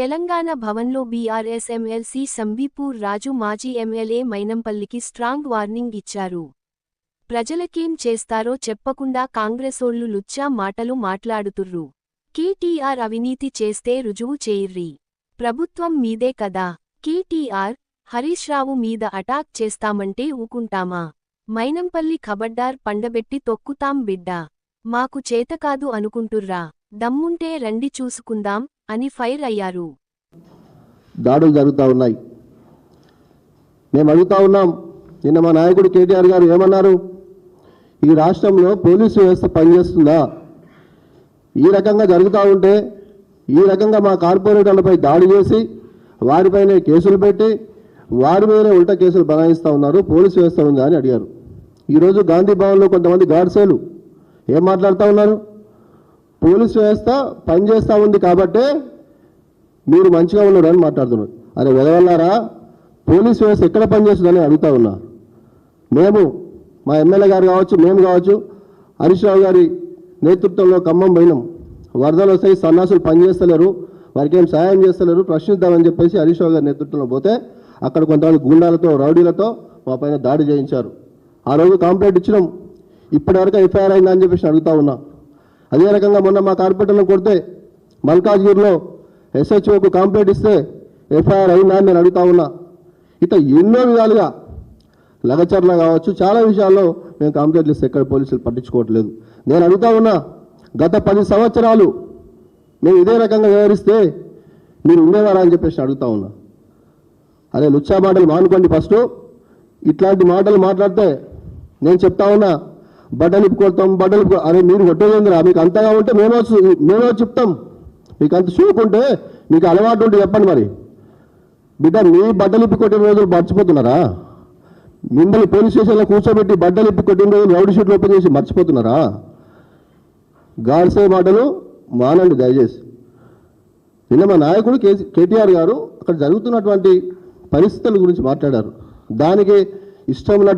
తెలంగాణ భవన్లో BRS MLC Shambipur రాజు మాజీ MLA మైనంపల్లికి strong warning ఇచ్చారు. ప్రజలకేం చేస్తారో చెప్పకుండా కాంగ్రెసోళ్ళు లుచ్చా మాటలు మాట్లాడుతుర్రు. కేటీఆర్ అవినీతి చేస్తే రుజువు చేయిర్రి. ప్రభుత్వం మీదే కదా. కేటీఆర్ హరీష్ రావు మీద అటాక్ చేస్తామంటే ఊకుంటామా? మైనంపల్లి ఖబడ్డార్ పండబెట్టి తొక్కుతాం బిడ్డా. మాకు చేతకాదు అనుకుంటుర్రా. దమ్ముంటే రండి చూసుకుందాం అని ఫైర్ అయ్యారు. దాడులు జరుగుతూ ఉన్నాయి. మేము అడుగుతా ఉన్నాం నిన్న మా నాయకుడు కేటీఆర్ గారు ఏమన్నారు? ఈ రాష్ట్రంలో పోలీసు వ్యవస్థ పనిచేస్తుందా? ఈ రకంగా జరుగుతూ ఉంటే ఈ రకంగా మా కార్పొరేటర్లపై దాడి చేసి వారిపైనే కేసులు పెట్టి వారి మీదనే ఉల్టా కేసులు బనాయిస్తూ ఉన్నారు పోలీసు వ్యవస్థ ఉందా అని అడిగారు. ఈరోజు గాంధీ భవన్లో కొంతమంది గాడ్సేలు ఏం మాట్లాడుతూ ఉన్నారు? పోలీస్ వ్యవస్థ పనిచేస్తూ ఉంది కాబట్టే మీరు మంచిగా ఉన్నారు అని మాట్లాడుతున్నారు. అరే వెదవల్లారా పోలీస్ వ్యవస్థ ఎక్కడ పనిచేస్తుందని అడుగుతా ఉన్నా. మేము మా ఎమ్మెల్యే గారు కావచ్చు మేము కావచ్చు హరీష్ రావు గారి నేతృత్వంలో ఖమ్మం పోయినాం. వరదలు వస్తాయి సన్నాసులు పనిచేస్తలేరు వారికి ఏం సహాయం చేస్తలేరు ప్రశ్నిద్దామని చెప్పేసి హరీష్ రావు గారి నేతృత్వంలో పోతే అక్కడ కొంతమంది గూండాలతో రౌడీలతో మా పైన దాడి చేయించారు. ఆ రోజు కంప్లైంట్ ఇచ్చినాం. ఇప్పటివరకు ఎఫ్ఐఆర్ అయిందని చెప్పేసి అడుగుతా ఉన్నా. అదే రకంగా మొన్న మా కార్పొరేటర్లను కొడితే మల్కాజ్గిరిలో ఎస్హెచ్ఓకు కంప్లైంట్ ఇస్తే ఎఫ్ఐఆర్ అయిందా అని నేను అడుగుతా ఉన్నా. ఇట్లా ఎన్నో విధాలుగా లగచర్ల కావచ్చు చాలా విషయాల్లో మేము కంప్లైంట్లు ఇస్తే ఎక్కడ పోలీసులు పట్టించుకోవట్లేదు. నేను అడుగుతా ఉన్నా గత పది సంవత్సరాలు మేము ఇదే రకంగా వ్యవహరిస్తే మీరు ఉండేవారా అని చెప్పేసి అడుగుతా ఉన్నా. అరే లుచ్చా మాటలు మానుకోండి ఫస్ట్. ఇట్లాంటి మాటలు మాట్లాడితే నేను చెప్తా ఉన్నా బట్టలు ఇప్పుకొడతాం బట్టలు అరే మీరు కొట్టేదేందిరా? మీకు అంతగా ఉంటే మేమే వచ్చి- మేమే చెప్తాం. మీకు అంత చూపుకుంటే మీకు అలవాటు ఉంటే చెప్పండి మరి. బిడ్డ మీ బట్టలు ఇప్పి కొట్టిన రోజులు మర్చిపోతున్నారా? మిమ్మల్ని పోలీస్ స్టేషన్లో కూర్చోబెట్టి బట్టలు ఇప్పి కొట్టిన రోజులు రౌడీ షీట్లు ఓపెన్ చేసి మర్చిపోతున్నారా? గాడ్సే మాటలు మానండి దయచేసి. నిన్న మా నాయకుడు కేసీ కేటీఆర్ గారు అక్కడ జరుగుతున్నటువంటి పరిస్థితుల గురించి మాట్లాడారు. దానికి ఇష్టం